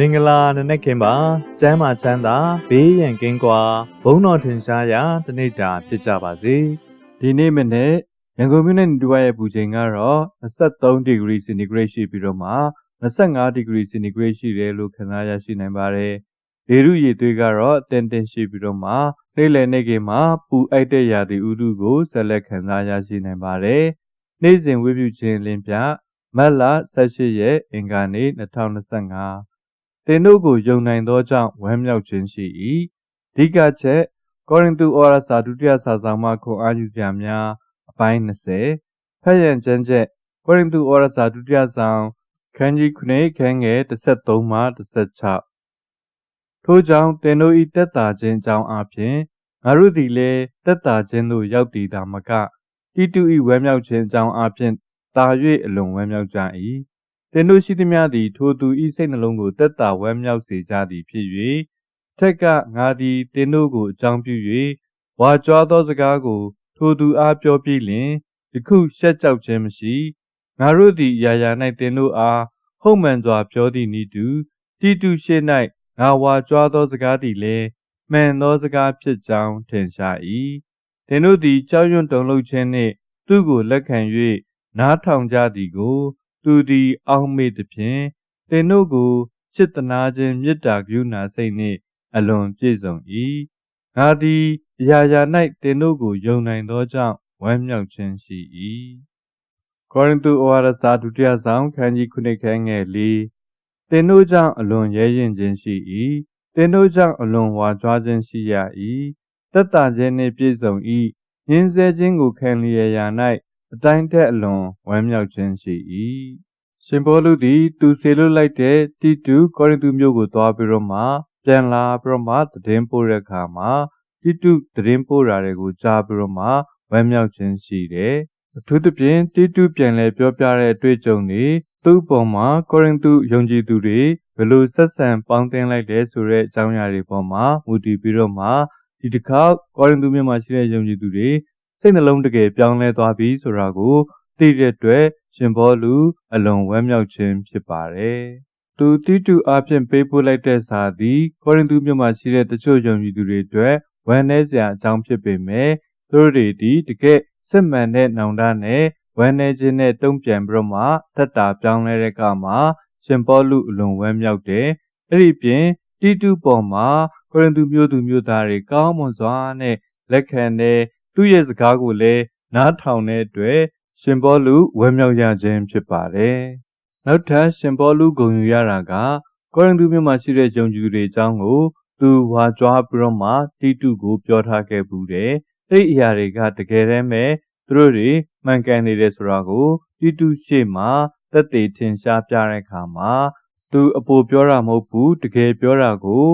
မင်္ဂလာနနက်ခင်းပါကျမ်းမာချမ်းသာဘေးရန်ကင်းကွာဘုန်းတော်ထင်ရှားရာတနေ့တာဖြစ်ကြပါစေဒီနေ့မနေ့ရန်ကုန်မြို့နယ်တူဝါရဲ့ပူချိန်ကတော့23ဒီဂရီစင်တီဂရိတ်ရှိပြီးတော့မှ25ဒီဂရီစင်တီဂရိတ်ရှိတယ်လို့ခန့်မှန်းရရှိနိုင်ပါတယ်။လေရုရည်သွေးကတော့အတင်တင်ရှိပြီးတော့မှနေ့လည်နေ့ကမှာပူအိုက်တဲ့ရာသီဥတုကိုဆက်လက်ခန့်မှန်းရရှိနိုင်ပါတယ်။နေ့စဉ်ဝေပြုခြင်းလင်းပြမတ်လ18ရက်အင်္ဂါနေ့2025 တင်တို့ကိုယုံနိုင်သောကြောင့်ဝမ်းမြောက်ခြင်းရှိ၏။အဓိကချက်ကောရိန္သုဩရစာဒုတိယစာဆောင်မှခွန်အားယူစရာများအပိုင်း20ဖတ်ရန်ကျမ်းချက်ကောရိန္သုဩရစာဒုတိယဆောင်ခန်းကြီး9ခန်းငယ်13မှ16ထို့ကြောင့်တင်တို့ဤတက်တာခြင်းအကြောင်းအပြင်ငါတို့သည်လည်းတက်တာခြင်းသို့ရောက်တည်တာမကတိတုဤဝဲမြောက်ခြင်းအကြောင်းအပြင်တာ၍အလွန်ဝဲမြောက်ကြ၏ တင်တို့ရှိသည်များသည် ထိုသူဤစိတ်နှလုံးကိုတက်တာဝဲမြောက်စေကြသည်ဖြစ်၍ထက်ကငါသည်တင်တို့ကိုအကြောင်းပြု၍ဝါကြွားသောစကားကို ထိုသူအားပြောပြီးလျှင်ယခုရှက်ကြောက်ခြင်းမရှိငါတို့သည်ယာယာ၌တင်တို့အားဟုတ်မှန်စွာပြောသည့်နည်းတူတိတုရှိ၌ငါဝါကြွားသောစကားသည်လည်းမှန်သောစကားဖြစ်ကြောင်းထင်ရှား၏တင်တို့သည်ကြောက်ရွံ့တုန်လှုပ်ခြင်းနှင့်သူ့ကိုလက်ခံ၍နားထောင်ကြသည်ကို သူသည်အောက်မေ့သည်ဖြင့်တင်တို့ကိုချစ်တနာခြင်းမေတ္တာကရုဏာစိတ်နှင့်အလွန်ပြည့်စုံ၏ငါသည်အရာရာ၌တင်တို့ကိုယုံနိုင်သောကြောင့်ဝမ်းမြောက်ခြင်းရှိ၏ကောရိန္သုဩဝါဒစာဒုတိယဆောင်ခန်းကြီး9ခန်းငယ်၄တင်တို့ကြောင့်အလွန်ရဲရင်ခြင်းရှိ၏တင်တို့ကြောင့်အလွန်ဝါကြွားခြင်းရှိရ၏တက်တာခြင်းနှင့်ပြည့်စုံ၏ညင်းဆဲခြင်းကိုခံလျက်ရာ၌ အတိုင်းထက်အလွန်ဝမ်းမြောက်ခြင်းရှိ၏ရှင်ဘောလူသည် သူဆေလွတ်လိုက်တဲ့တိတုကောရိန္သုမြို့ကိုသွားပြီးတော့မှပြန်လာပြီးတော့မှတည်င်းပို့တဲ့အခါမှာတိတုတည်င်းပို့တာတွေကိုကြားပြီးတော့မှဝမ်းမြောက်ခြင်းရှိတယ်အထူးသဖြင့်တိတုပြန်လဲပြောပြတဲ့အတွေ့အကြုံတွေသူ့ပေါ်မှာကောရိန္သုယုံကြည်သူတွေဘယ်လိုဆက်ဆံပေါင်းတင်လိုက်တယ်ဆိုတဲ့အကြောင်းအရာတွေပေါ်မှာမူတည်ပြီးတော့မှဒီတစ်ခါကောရိန္သုမြို့မှာရှိတဲ့ယုံကြည်သူတွေ စိတ်နှလုံးတကယ်ပြောင်းလဲသွားပြီဆိုတာကိုသိတဲ့အတွက်ရှင်ဘောလူအလွန်ဝမ်းမြောက်ခြင်းဖြစ်ပါတယ်။သူတိတုအဖြစ်ပေးပို့လိုက်တဲ့စာသည်ကောရိန္သုမြို့မှာရှိတဲ့တချို့ယုံကြည်သူတွေအတွက်ဝမ်းနည်းစရာအကြောင်းဖြစ်ပေမဲ့သူတို့တွေဒီတကယ်စစ်မှန်တဲ့နောင်တနဲ့ဝမ်းနည်းခြင်းနဲ့တုံ့ပြန်ပြီးတော့မှသက်တာပြောင်းလဲတဲ့ကမှာရှင်ဘောလူအလွန်ဝမ်းမြောက်တယ်။အဲ့ဒီပြင်တိတုပေါ်မှာကောရိန္သုမြို့သူမြို့သားတွေကောင်းမွန်စွာနဲ့လက်ခံတဲ့ သူ့ရဲ့စကားကိုလည်းနားထောင်တဲ့အတွက်ရှင်ဘောလူဝမ်းမြောက်ရခြင်းဖြစ်ပါတယ်။နောက်ထပ်ရှင်ဘောလူဂုဏ်ယူရတာကကောရိန္သုမြို့မှာရှိတဲ့ယုံကြည်သူတွေအကြောင်းကိုသူဝါကြွားပြီးတော့မှတိတုကိုပြောထားခဲ့ဘူးတယ်။အဲ့ဒီအရာတွေကတကယ်တမ်းပဲသူတို့တွေမှန်ကန်နေတယ်ဆိုတာကိုတိတုရှေ့မှာသက်သေထင်ရှားပြတဲ့အခါမှာသူအပေါ်ပြောတာမဟုတ်ဘူးတကယ်ပြောတာကို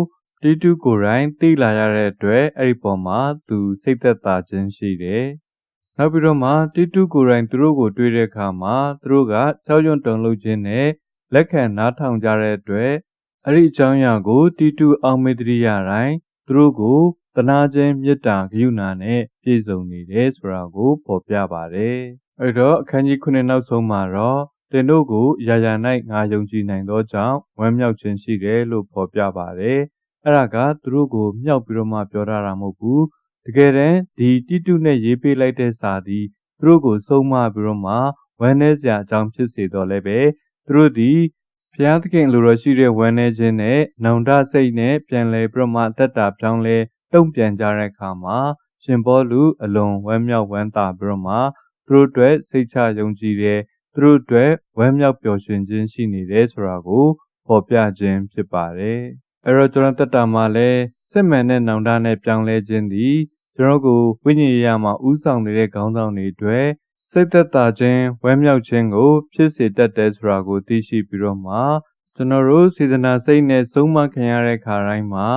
တိတုကိုယ်တိုင်သိလာရတဲ့အတွက်အဲ့ဒီပေါ်မှာသူစိတ်သက်သာခြင်းရှိတယ်။နောက်ပြီးတော့မှတိတုကိုယ်တိုင်သူတို့ကိုတွေ့တဲ့အခါမှာသူတို့ကကြောက်ရွံ့တုန်လှုပ်ခြင်းနဲ့လက်ခံနားထောင်ကြတဲ့အတွက်အဲ့ဒီအကြောင်းအရာကိုတိတုအောင်မေတ္တိရတိုင်းသူတို့ကိုတနာခြင်းမေတ္တာဂရုဏာနဲ့ပြည့်စုံနေတယ်ဆိုတာကိုဖော်ပြပါတယ်။အဲ့တော့အခန်းကြီး9နောက်ဆုံးမှာတော့တင်တို့ကိုယာယာ၌ငါယုံကြည်နိုင်သောကြောင့်ဝမ်းမြောက်ခြင်းရှိတယ်လို့ဖော်ပြပါတယ်။ အဲ့ဒါကသူတို့ကိုမြောက်ပြီးတော့မှပြောထားတာမဟုတ်ဘူး။တကယ်တမ်းဒီတိတုနဲ့ရေးပေးလိုက်တဲ့စာသည်သူတို့ကိုဆုံးမပြီးတော့မှဝမ်းနည်းစရာအကြောင်းဖြစ်စေတော့လည်းပဲသူတို့သည်ဘုရားသခင်လိုတော်ရှိတဲ့ဝမ်းနည်းခြင်းနဲ့နောင်တစိတ်နဲ့ပြန်လဲပြီးတော့မှတက်တာပြောင်းလဲတုံ့ပြန်ကြတဲ့အခါမှာရှင်ဘောလူအလွန်ဝမ်းမြောက်ဝမ်းသာပြီးတော့မှသူတို့အတွက်စိတ်ချယုံကြည်တယ်သူတို့အတွက်ဝမ်းမြောက်ပျော်ရွှင်ခြင်းရှိနေတယ်ဆိုတာကိုဖော်ပြခြင်းဖြစ်ပါတယ် အဲ့တော့ကျွန်တော်တက်တာမှာလည်းစစ်မှန်တဲ့နောင်တနဲ့ပြောင်းလဲခြင်းသည်ကျွန်တော်ကိုဝိညာဉ်ရေးရာမှာဥဆောင်နေတဲ့ခေါင်းဆောင်တွေအတွက်စိတ်သက်သာခြင်းဝမ်းမြောက်ခြင်းကို ဖြစ်စေတတ်တယ်ဆိုတာကိုသိရှိပြီးတော့မှကျွန်တော်တို့စေတနာစိတ်နဲ့ဆုံးမခံရတဲ့ခါတိုင်းမှာ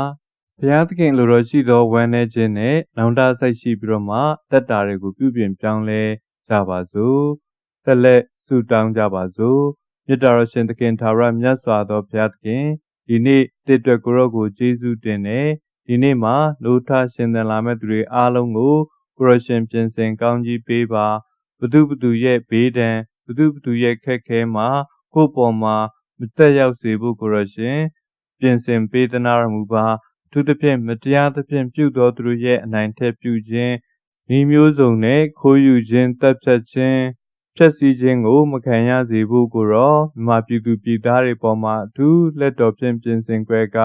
ဘုရားသခင်လိုတော်ရှိသောဝမ်းနည်းခြင်းနဲ့နောင်တစိတ်ရှိပြီးတော့မှတက်တာတွေကိုပြုပြင်ပြောင်းလဲကြပါစို့ဆက်လက်ဆုတောင်းကြပါစို့မြတ်တော်ရှင်သခင်သာရမြတ်စွာသောဘုရားသခင် ဒီနေ့တည်တွက်ကိုရောကိုကျေးဇူးတင်တယ်ဒီနေ့မှာလိုထရှင်သန်လာမဲ့သူတွေအားလုံးကိုကိုရရှင်ပြင်ဆင်ကောင်းကြီးပေးပါဘသူဘသူရဲ့ဘေးဒဏ်ဘသူဘသူရဲ့ခက်ခဲမှာကိုယ့်ပေါ်မှာမတက်ရောက်စေဖို့ကိုရရှင်ပြင်ဆင်ပေးသနာတော်မူပါအထူးသဖြင့်မတရားသဖြင့်ပြုသောသူတို့ရဲ့အနိုင်ထက်ပြုခြင်းဤမျိုးစုံနဲ့ခိုးယူခြင်းတပ်ဖြတ်ခြင်း ဖြက်စီးခြင်းကို မခံရစေဖို့ကိုတော့မြန်မာပြည်သူပြည်သားတွေပေါ်မှာအထူးလက်တော်ဖြင့်ပြင်ဆင်ကြွယ်က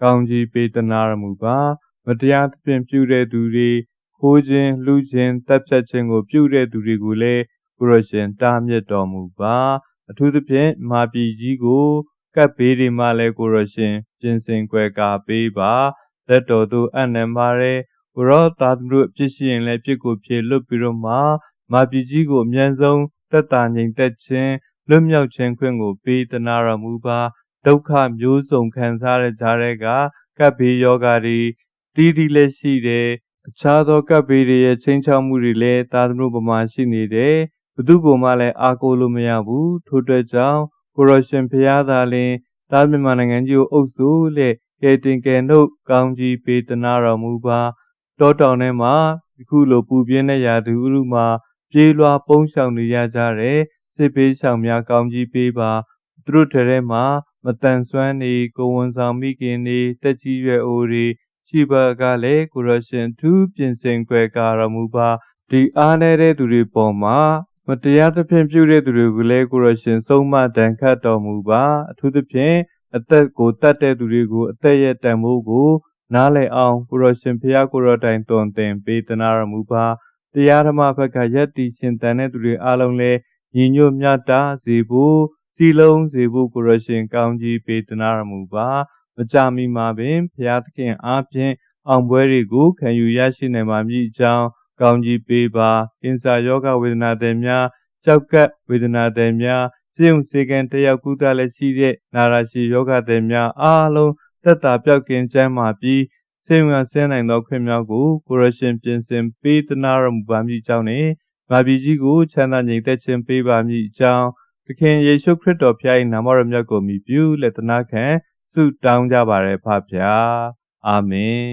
ကောင်းကြီးပေးသနာတော်မူပါမတရားသဖြင့်ပြုတဲ့သူတွေခိုးခြင်းလူခြင်းတပ်ဖြတ်ခြင်းကို ပြုတဲ့သူတွေကိုလည်းကိုရရှင်တားမြစ်တော်မူပါ အထူးသဖြင့်မာပြည်ကြီးကိုကပ်ဘေးတွေမှလည်းကိုရရှင်ပြင်ဆင်ကြွယ်ကာပေးပါလက်တော်သို့အနံပါရဲကိုရောသာသမတို့အဖြစ်ရှိရင်လည်းပြစ်ကိုဖြေလွတ်ပြီးတော့မှ မာပြည်ကြီးကိုအမြန်ဆုံးတက်တာငြိမ်သက်ခြင်းလွတ်မြောက်ခြင်းခွင့်ကိုပေးသနာတော်မူပါဒုက္ခမျိုးစုံခံစားရကြတဲ့ကကပ်ဘေးယောဂါတွေတီးတီးလည်းရှိတယ်အခြားသောကပ်ဘေးတွေရဲ့ချင်းချောက်မှုတွေလည်းသာသမတို့ပမာရှိနေတယ်ဘု து ကိုမှလည်းအားကိုးလို့မရဘူးထို့အတွက်ကြောင့်ကိုရရှင်ဖျားသာလင်တာမြန်မာနိုင်ငံကြီးကိုအုပ်စိုးလက်ကဲတင်ကဲနှုတ်ကောင်းကြီးပေးသနာတော်မူပါတောတောင်ထဲမှာအခုလိုပူပြင်းတဲ့ရာသီဥတုမှာ ပြေးလွှာပုန်းရှောင်နေရကြတဲ့စစ်ပေးရှောင်များကောင်းကြီးပေးပါသူတို့ထဲမှာမတန်ဆွမ်းနေကိုဝန်ဆောင်မိခင်နေတက်ကြီးရွယ်အိုတွေရှိပါကလည်းကိုရရှင်သူပြင်ဆင်ကြွယ်ကာတော်မူပါဒီအားနေတဲ့သူတွေပေါ်မှာမတရားသဖြင့်ပြုတဲ့သူတွေကိုလည်းကိုရရှင်ဆုံးမတန်ခတ်တော်မူပါအထူးသဖြင့်အသက်ကိုတတ်တဲ့သူတွေကိုအသက်ရဲ့တန်ဖိုးကိုနားလည်အောင်ကိုရရှင်ဖျားကိုရတိုင်တွင်တင်ပေးသနာတော်မူပါ တရားဓမ္မဘက်ကယက်တီရှင်တန်တဲ့သူတွေအားလုံးလည်းညီညွတ်မြတ်တာစေဖို့စီလုံးစေဖို့ကိုရရှင်ကောင်းကြီးပေးသနာတော်မူပါမကြမီမှာပင်ဘုရားသခင်အားဖြင့်အောင်ပွဲတွေကိုခံယူရရှိနိုင်ပါမည်အကြောင်းကောင်းကြီးပေးပါကင်ဆာယောဂဝေဒနာတွေများကြောက်ကပ်ဝေဒနာတွေများစေုံစေကံတယောက်ကူးတာလည်းရှိတဲ့နာရာရှိယောဂတွေများအားလုံးသက်တာပြောက်ကင်ကျမ်းမာပြီး စေုံရဆင်းနိုင်သောခွင့်များကိုကိုရရှင်ပြင်ဆင်ပေးသနာတော်မူပါမည်ကြောင်းနဲ့ငါပြည်ကြီးကိုချမ်းသာငြိမ်သက်ခြင်းပေးပါမည်အကြောင်းသခင်ယေရှုခရစ်တော်ဖျား၏နာမတော်မြတ်ကိုမြည်ပြုလက်သနာခံဆုတောင်းကြပါရဖဖျားအာမင်